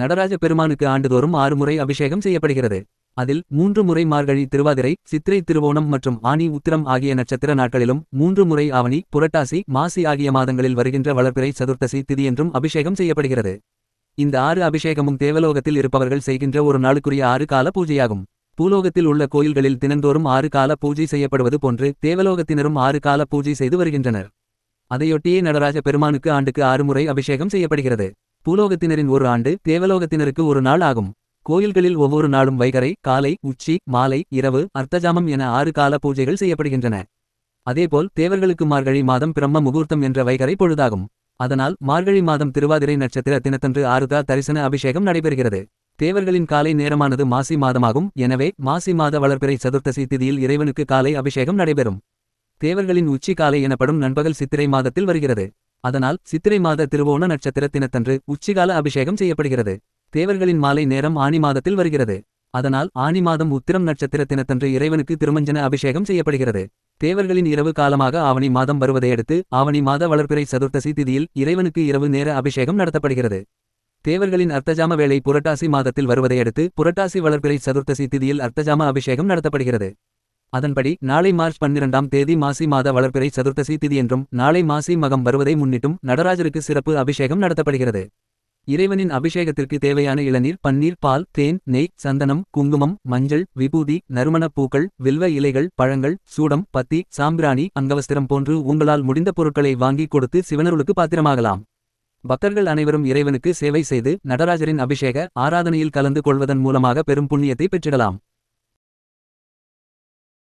நடராஜ பெருமானுக்கு ஆண்டுதோறும் ஆறு முறை அபிஷேகம் செய்யப்படுகிறது. அதில் மூன்று முறை மார்கழி திருவாதிரை சித்திரை திருவோணம் மற்றும் ஆனி உத்திரம் ஆகிய நட்சத்திர நாட்களிலும் மூன்று முறை ஆவணி புரட்டாசி மாசி ஆகிய மாதங்களில் வருகின்ற வளர்பிறை சதுர்த்தசி திதியென்றும் அபிஷேகம் செய்யப்படுகிறது. இந்த ஆறு அபிஷேகமும் தேவலோகத்தில் இருப்பவர்கள் செய்கின்ற ஒரு நாளுக்குரிய ஆறு கால பூஜையாகும். பூலோகத்தில் உள்ள கோயில்களில் தினந்தோறும் ஆறு கால பூஜை செய்யப்படுவது போன்று தேவலோகத்தினரும் ஆறு கால பூஜை செய்து வருகின்றனர். அதையொட்டியே நடராஜ பெருமானுக்கு ஆண்டுக்கு ஆறு முறை அபிஷேகம் செய்யப்படுகிறது. பூலோகத்தினரின் ஒரு ஆண்டு தேவலோகத்தினருக்கு ஒரு நாள் ஆகும். கோயில்களில் ஒவ்வொரு நாளும் வைகரை காலை உச்சி மாலை இரவு அர்த்தஜாமம் என ஆறு கால பூஜைகள் செய்யப்படுகின்றன. அதேபோல் தேவர்களுக்கு மார்கழி மாதம் பிரம்ம முகூர்த்தம் என்ற வைகரை பொழுதாகும். அதனால் மார்கழி மாதம் திருவாதிரை நட்சத்திர தினத்தன்று ஆறுதா தரிசன அபிஷேகம் நடைபெறுகிறது. தேவர்களின் காலை நேரமானது மாசி மாதமாகும். எனவே மாசி மாத வளர்பிறை சதுர்த்தசி திதியில் இறைவனுக்கு காலை அபிஷேகம் நடைபெறும். தேவர்களின் உச்சி காலை எனப்படும் நண்பகல் சித்திரை மாதத்தில் வருகிறது. அதனால் சித்திரை மாத திருவோண நட்சத்திர தினத்தன்று உச்சிகால அபிஷேகம் செய்யப்படுகிறது. தேவர்களின் மாலை நேரம் ஆனி மாதத்தில் வருகிறது. அதனால் ஆனி மாதம் உத்திரம் நட்சத்திர தினத்தன்று இறைவனுக்கு திருமஞ்சன அபிஷேகம் செய்யப்படுகிறது. தேவர்களின் இரவு காலமாக ஆவணி மாதம் வருவதையடுத்து ஆவணி மாத வளர்ப்பிறை சதுர்த்தசி திதியில் இறைவனுக்கு இரவு நேர அபிஷேகம் நடத்தப்படுகிறது. தேவர்களின் அர்த்தஜாம வேளை புரட்டாசி மாதத்தில் வருவதையடுத்து புரட்டாசி வளர்ப்பிறை சதுர்த்தசி திதியில் அர்த்தஜாம அபிஷேகம் நடத்தப்படுகிறது. அதன்படி நாளை மார்ச் பன்னிரண்டாம் தேதி மாசி மாத வளர்ப்பிறை சதுர்த்தசி திதி என்றும் நாளை மாசி மகம் வருவதை முன்னிட்டும் நடராஜருக்கு சிறப்பு அபிஷேகம் நடத்தப்படுகிறது. இறைவனின் அபிஷேகத்திற்கு தேவையான இளநீர் பன்னீர் பால் தேன் நெய் சந்தனம் குங்குமம் மஞ்சள் விபூதி நறுமணப் பூக்கள் வில்வ இலைகள் பழங்கள் சூடம் பத்தி சாம்பிராணி அங்கவஸ்திரம் போன்று உங்களால் முடிந்த பொருட்களை வாங்கிக் கொடுத்து சிவனருளுக்கு பாத்திரமாகலாம். பக்தர்கள் அனைவரும் இறைவனுக்கு சேவை செய்து நடராஜரின் அபிஷேக ஆராதனையில் கலந்து கொள்வதன் மூலமாக பெரும் புண்ணியத்தை பெற்றிடலாம்.